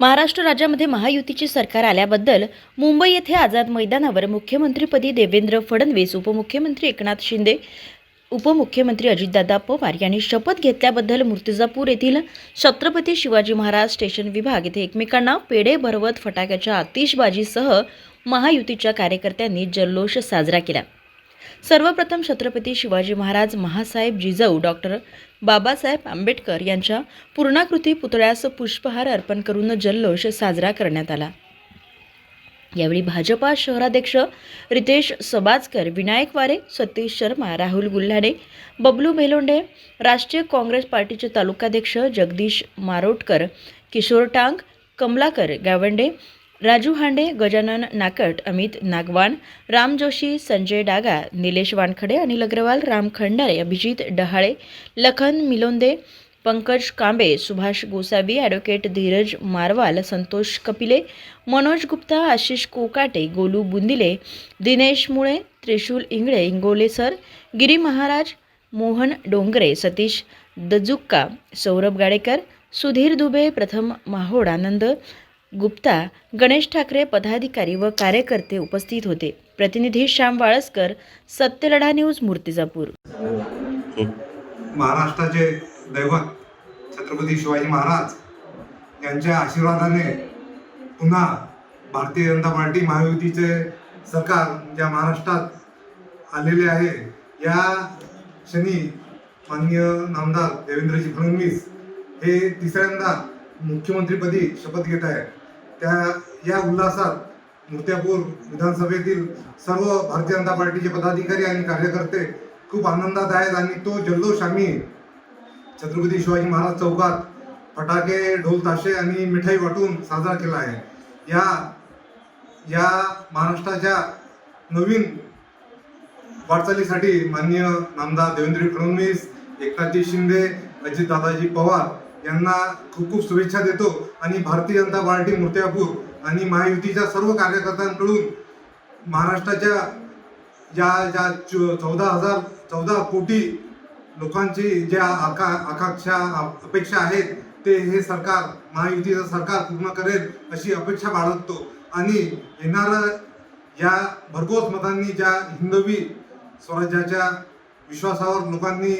महाराष्ट्र राज्यामध्ये महायुतीचे सरकार आल्याबद्दल मुंबई येथे आझाद मैदानावर मुख्यमंत्रीपदी देवेंद्र फडणवीस उपमुख्यमंत्री एकनाथ शिंदे उपमुख्यमंत्री अजितदादा पवार यांनी शपथ घेतल्याबद्दल मूर्तिजापूर येथील छत्रपती शिवाजी महाराज स्टेशन विभाग येथे एकमेकांना पेढे भरवत फटाक्याच्या आतिषबाजीसह महायुतीच्या कार्यकर्त्यांनी जल्लोष साजरा केला. सर्वप्रथम छत्रपती शिवाजी महाराज महासाहेब जिजाऊ डॉक्टर बाबासाहेब आंबेडकर यांच्या पूर्णाकृती पुतळ्यास पुष्पहार अर्पण करून जल्लोष साजरा करण्यात आला. यावेळी भाजपा शहराध्यक्ष रितेश सबाजकर विनायक वारे सतीश शर्मा राहुल गुल्हाडे बबलू बेलोंडे राष्ट्रीय काँग्रेस पार्टीचे तालुकाध्यक्ष जगदीश मारोटकर किशोर टांग कमलाकर गावंडे राजू हांडे गजानन नाकट अमित नागवान राम जोशी संजय डागा निलेश वानखडे अनिल अग्रवाल राम खंडारे अभिजित डहाळे लखन मिलोंदे पंकज कांबे सुभाष गोसावी ॲडव्होकेट धीरज मारवाल संतोष कपिले मनोज गुप्ता आशिष कोकाटे गोलू बुंदिले दिनेश मुळे त्रिशूल इंगळे इंगोले सर गिरी महाराज मोहन डोंगरे सतीश दजुक्का सौरभ गाडेकर सुधीर दुबे प्रथम माहोड आनंद गुप्ता गणेश ठाकरे पदाधिकारी व कार्यकर्ते उपस्थित होते. प्रतिनिधी श्याम वाळसकर सत्यलढा न्यूज मूर्तिजापूर. महाराष्ट्राचे दैवत छत्रपती शिवाजी महाराज यांच्या आशीर्वादाने पुन्हा भारतीय जनता पार्टी महायुतीचे सरकार ज्या महाराष्ट्रात आलेले आहे या क्षणी माननीय नामदार देवेंद्रजी फडणवीस हे तिसऱ्यांदा मुख्यमंत्रीपदी शपथ घेत आहे त्या या उल्हासात मूर्त्यापूर विधानसभेतील सर्व भारतीय जनता पार्टीचे पदाधिकारी आणि कार्यकर्ते खूप आनंदात आहेत आणि तो जल्लोष आम्ही छत्रपती शिवाजी महाराज चौकात फटाके ढोल ताशे आणि मिठाई वाटून साजरा केला आहे. या या महाराष्ट्राच्या नवीन वाटचालीसाठी माननीय नामदार देवेंद्र फडणवीस एकनाथजी शिंदे अजितदादाजी पवार यांना खूप खूप शुभेच्छा देतो. आणि भारतीय जनता पार्टी मुर्त्यापूर आणि महायुतीच्या सर्व कार्यकर्त्यांकडून महाराष्ट्राच्या ज्या ज्या चौदा हजार चौदा कोटी लोकांची ज्या आका आकांक्षा अपेक्षा आहेत ते हे सरकार महायुतीचं सरकार पूर्ण करेल अशी अपेक्षा बाळगतो. आणि येणारं या भरघोस मतांनी ज्या हिंदवी स्वराज्याच्या विश्वासावर लोकांनी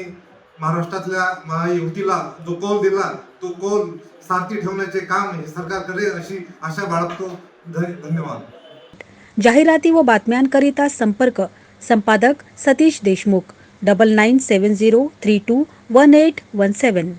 महाराष्ट्रातल्या महायुतीला जो कौल दिला तो कौल सारथी ठेवण्याचे काम हे सरकार करेल अशी आशा बाळगतो. धन्यवाद. जाहिराती व बातम्यांकरिता संपर्क संपादक Satish Deshmukh double nine seven zero three two one eight one seven